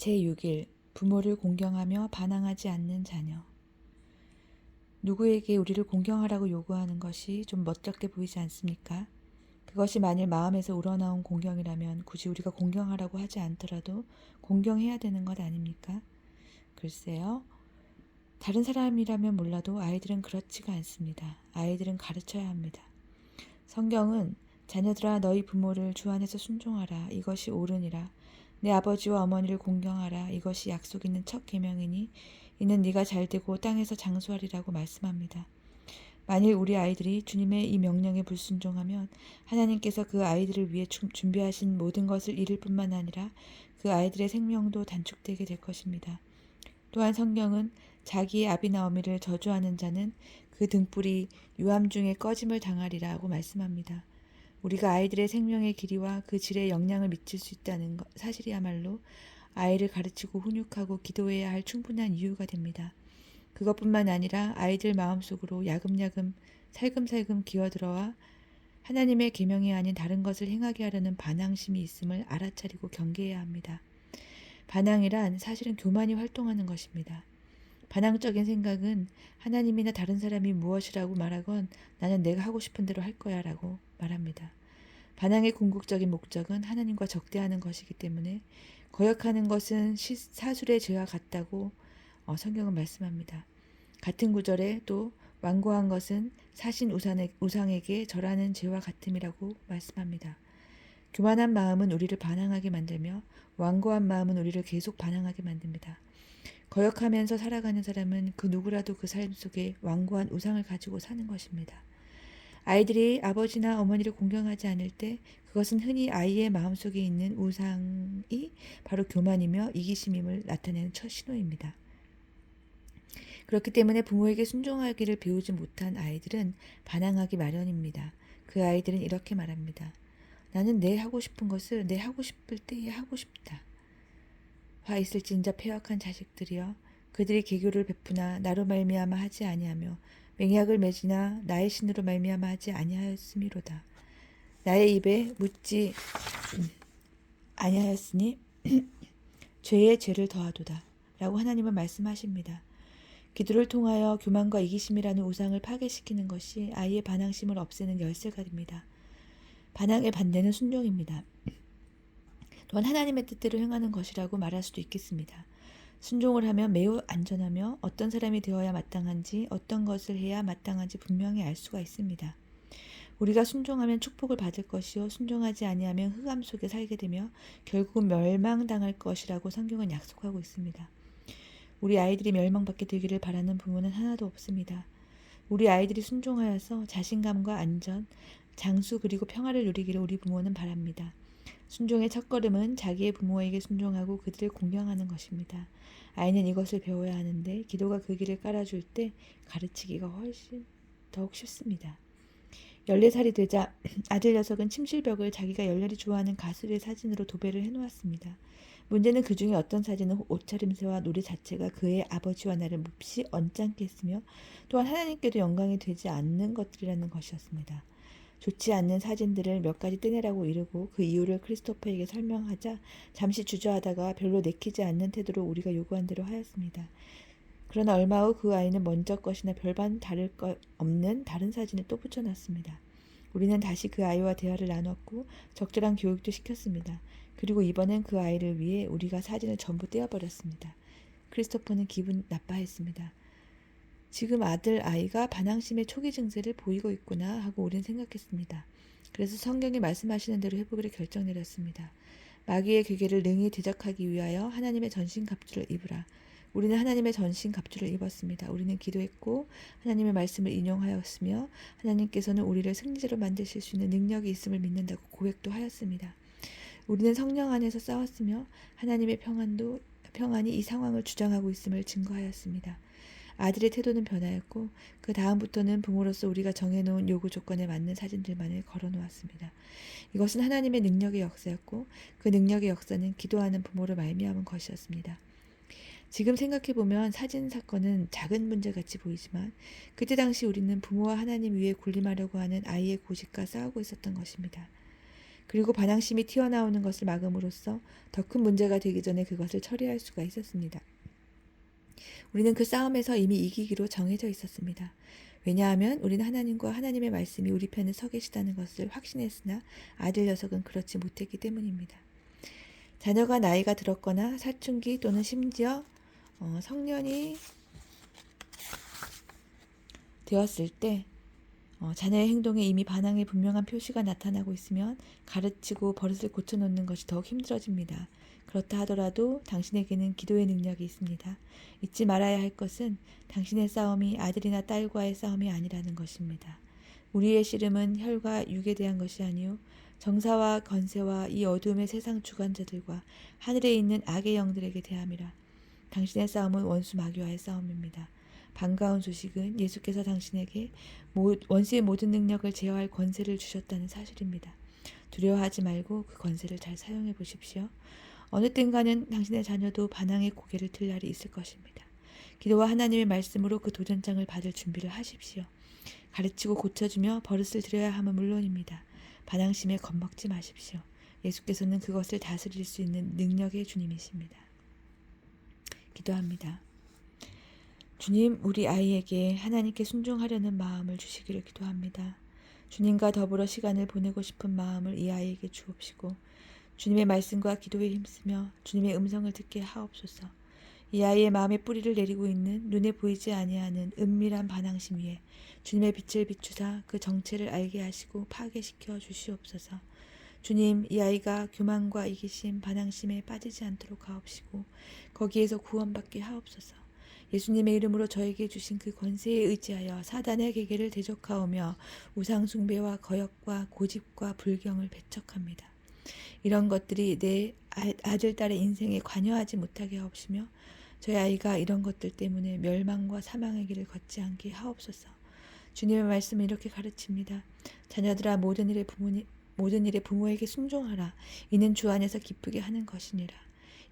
제6일 부모를 공경하며 반항하지 않는 자녀. 누구에게 우리를 공경하라고 요구하는 것이 좀 멋쩍게 보이지 않습니까? 그것이 만일 마음에서 우러나온 공경이라면 굳이 우리가 공경하라고 하지 않더라도 공경해야 되는 것 아닙니까? 글쎄요. 다른 사람이라면 몰라도 아이들은 그렇지가 않습니다. 아이들은 가르쳐야 합니다. 성경은 자녀들아 너희 부모를 주 안에서 순종하라 이것이 옳으니라 내 아버지와 어머니를 공경하라 이것이 약속 있는 첫 계명이니 이는 네가 잘 되고 땅에서 장수하리라고 말씀합니다. 만일 우리 아이들이 주님의 이 명령에 불순종하면 하나님께서 그 아이들을 위해 주- 준비하신 모든 것을 잃을 뿐만 아니라 그 아이들의 생명도 단축되게 될 것입니다. 또한 성경은 자기의 아비나 어미를 저주하는 자는 그 등불이 유암 중에 꺼짐을 당하리라고 말씀합니다. 우리가 아이들의 생명의 길이와 그 질에 영향을 미칠 수 있다는 것, 사실이야말로 아이를 가르치고 훈육하고 기도해야 할 충분한 이유가 됩니다. 그것뿐만 아니라 아이들 마음속으로 야금야금 살금살금 기어들어와 하나님의 계명이 아닌 다른 것을 행하게 하려는 반항심이 있음을 알아차리고 경계해야 합니다. 반항이란 사실은 교만이 활동하는 것입니다. 반항적인 생각은 하나님이나 다른 사람이 무엇이라고 말하건 나는 내가 하고 싶은 대로 할 거야 라고 말합니다. 반항의 궁극적인 목적은 하나님과 적대하는 것이기 때문에 거역하는 것은 시- 사술의 죄와 같다고 어, 성경은 말씀합니다. 같은 구절에 또 완고한 것은 사신 우상에, 우상에 게 절하는 죄와 같음이라고 말씀합니다. 교만한 마음은 우리를 반항하게 만들며 완고한 마음은 우리를 계속 반항하게 만듭니다. 거역하면서 살아가는 사람은 그 누구라도 그 삶 속에 완고한 우상을 가지고 사는 것입니다. 아이들이 아버지나 어머니를 공경하지 않을 때 그것은 흔히 아이의 마음속에 있는 우상이 바로 교만이며 이기심임을 나타내는 첫 신호입니다. 그렇기 때문에 부모에게 순종하기를 배우지 못한 아이들은 반항하기 마련입니다. 그 아이들은 이렇게 말합니다. 나는 내 하고 싶은 것을 내 하고 싶을 때에 하고 싶다. 화 있을진저 폐역한 자식들이여 그들이 개교를 베푸나 나로 말미암아 하지 아니하며 맹약을 맺으나 나의 신으로 말미암아 하지 아니하였음이로다. 나의 입에 묻지 아니하였으니 죄의 죄를 더하도다. 라고 하나님은 말씀하십니다. 기도를 통하여 교만과 이기심이라는 우상을 파괴시키는 것이 아이의 반항심을 없애는 열쇠가 됩니다. 반항의 반대는 순종입니다. 또한 하나님의 뜻대로 행하는 것이라고 말할 수도 있겠습니다. 순종을 하면 매우 안전하며 어떤 사람이 되어야 마땅한지 어떤 것을 해야 마땅한지 분명히 알 수가 있습니다. 우리가 순종하면 축복을 받을 것이요 순종하지 아니하면 흑암 속에 살게 되며 결국은 멸망당할 것이라고 성경은 약속하고 있습니다. 우리 아이들이 멸망받게 되기를 바라는 부모는 하나도 없습니다. 우리 아이들이 순종하여서 자신감과 안전, 장수 그리고 평화를 누리기를 우리 부모는 바랍니다. 순종의 첫걸음은 자기의 부모에게 순종하고 그들을 공경하는 것입니다. 아이는 이것을 배워야 하는데 기도가 그 길을 깔아줄 때 가르치기가 훨씬 더욱 쉽습니다. 14살이 되자 아들 녀석은 침실벽을 자기가 열렬히 좋아하는 가수의 사진으로 도배를 해놓았습니다. 문제는 그 중에 어떤 사진은 옷차림새와 노래 자체가 그의 아버지와 나를 몹시 언짢게 했으며 또한 하나님께도 영광이 되지 않는 것들이라는 것이었습니다. 좋지 않는 사진들을 몇 가지 떼내라고 이르고 그 이유를 크리스토퍼에게 설명하자 잠시 주저하다가 별로 내키지 않는 태도로 우리가 요구한 대로 하였습니다. 그러나 얼마 후 그 아이는 먼저 것이나 별반 다를 것 없는 다른 사진을 또 붙여놨습니다. 우리는 다시 그 아이와 대화를 나눴고 적절한 교육도 시켰습니다. 그리고 이번엔 그 아이를 위해 우리가 사진을 전부 떼어버렸습니다. 크리스토퍼는 기분 나빠했습니다. 지금 아들 아이가 반항심의 초기 증세를 보이고 있구나 하고 우린 생각했습니다. 그래서 성경이 말씀하시는 대로 해보기로 결정 내렸습니다. 마귀의 괴계를 능히 대적하기 위하여 하나님의 전신 갑주를 입으라. 우리는 하나님의 전신 갑주를 입었습니다. 우리는 기도했고 하나님의 말씀을 인용하였으며 하나님께서는 우리를 승리자로 만드실 수 있는 능력이 있음을 믿는다고 고백도 하였습니다. 우리는 성령 안에서 싸웠으며 하나님의 평안도 평안이 이 상황을 주장하고 있음을 증거하였습니다. 아들의 태도는 변하였고 그 다음부터는 부모로서 우리가 정해놓은 요구 조건에 맞는 사진들만을 걸어놓았습니다. 이것은 하나님의 능력의 역사였고 그 능력의 역사는 기도하는 부모로 말미암은 것이었습니다. 지금 생각해 보면 사진 사건은 작은 문제 같이 보이지만 그때 당시 우리는 부모와 하나님 위에 군림하려고 하는 아이의 고집과 싸우고 있었던 것입니다. 그리고 반항심이 튀어나오는 것을 막음으로써 더 큰 문제가 되기 전에 그것을 처리할 수가 있었습니다. 우리는 그 싸움에서 이미 이기기로 정해져 있었습니다. 왜냐하면 우리는 하나님과 하나님의 말씀이 우리 편에 서 계시다는 것을 확신했으나 아들 녀석은 그렇지 못했기 때문입니다. 자녀가 나이가 들었거나 사춘기 또는 심지어 어, 성년이 되었을 때 어, 자녀의 행동에 이미 반항의 분명한 표시가 나타나고 있으면 가르치고 버릇을 고쳐놓는 것이 더욱 힘들어집니다. 그렇다 하더라도 당신에게는 기도의 능력이 있습니다. 잊지 말아야 할 것은 당신의 싸움이 아들이나 딸과의 싸움이 아니라는 것입니다. 우리의 씨름은 혈과 육에 대한 것이 아니요 정사와 건세와 이 어둠의 세상 주관자들과 하늘에 있는 악의 영들에게 대함이라. 당신의 싸움은 원수 마귀와의 싸움입니다. 반가운 소식은 예수께서 당신에게 원수의 모든 능력을 제어할 권세를 주셨다는 사실입니다. 두려워하지 말고 그 권세를 잘 사용해 보십시오. 어느 땐가는 당신의 자녀도 반항의 고개를 들 날이 있을 것입니다. 기도와 하나님의 말씀으로 그 도전장을 받을 준비를 하십시오. 가르치고 고쳐주며 버릇을 들여야 함은 물론입니다. 반항심에 겁먹지 마십시오. 예수께서는 그것을 다스릴 수 있는 능력의 주님이십니다. 기도합니다. 주님, 우리 아이에게 하나님께 순종하려는 마음을 주시기를 기도합니다. 주님과 더불어 시간을 보내고 싶은 마음을 이 아이에게 주옵시고, 주님의 말씀과 기도에 힘쓰며 주님의 음성을 듣게 하옵소서. 이 아이의 마음에 뿌리를 내리고 있는 눈에 보이지 아니하는 은밀한 반항심 위에 주님의 빛을 비추사 그 정체를 알게 하시고 파괴시켜 주시옵소서. 주님, 이 아이가 교만과 이기심, 반항심에 빠지지 않도록 하옵시고 거기에서 구원받게 하옵소서. 예수님의 이름으로 저에게 주신 그 권세에 의지하여 사단의 계계를 대적하오며 우상 숭배와 거역과 고집과 불경을 배척합니다. 이런 것들이 내 아들 딸의 인생에 관여하지 못하게 하옵시며 저희 아이가 이런 것들 때문에 멸망과 사망의 길을 걷지 않게 하옵소서. 주님의 말씀은 이렇게 가르칩니다. 자녀들아 모든 일에 부모님 모든 일에 부모에게 순종하라. 이는 주 안에서 기쁘게 하는 것이니라.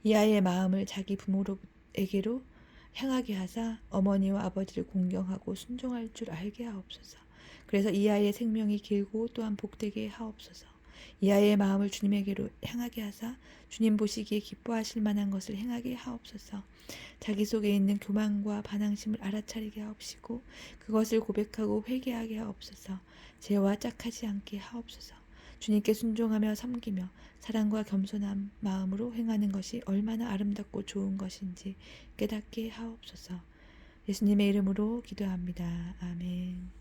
이 아이의 마음을 자기 부모에게로 향하게 하사 어머니와 아버지를 공경하고 순종할 줄 알게 하옵소서. 그래서 이 아이의 생명이 길고 또한 복되게 하옵소서. 이 아이의 마음을 주님에게로 향하게 하사 주님 보시기에 기뻐하실 만한 것을 행하게 하옵소서. 자기 속에 있는 교만과 반항심을 알아차리게 하옵시고 그것을 고백하고 회개하게 하옵소서. 죄와 짝하지 않게 하옵소서. 주님께 순종하며 섬기며 사랑과 겸손한 마음으로 행하는 것이 얼마나 아름답고 좋은 것인지 깨닫게 하옵소서. 예수님의 이름으로 기도합니다. 아멘.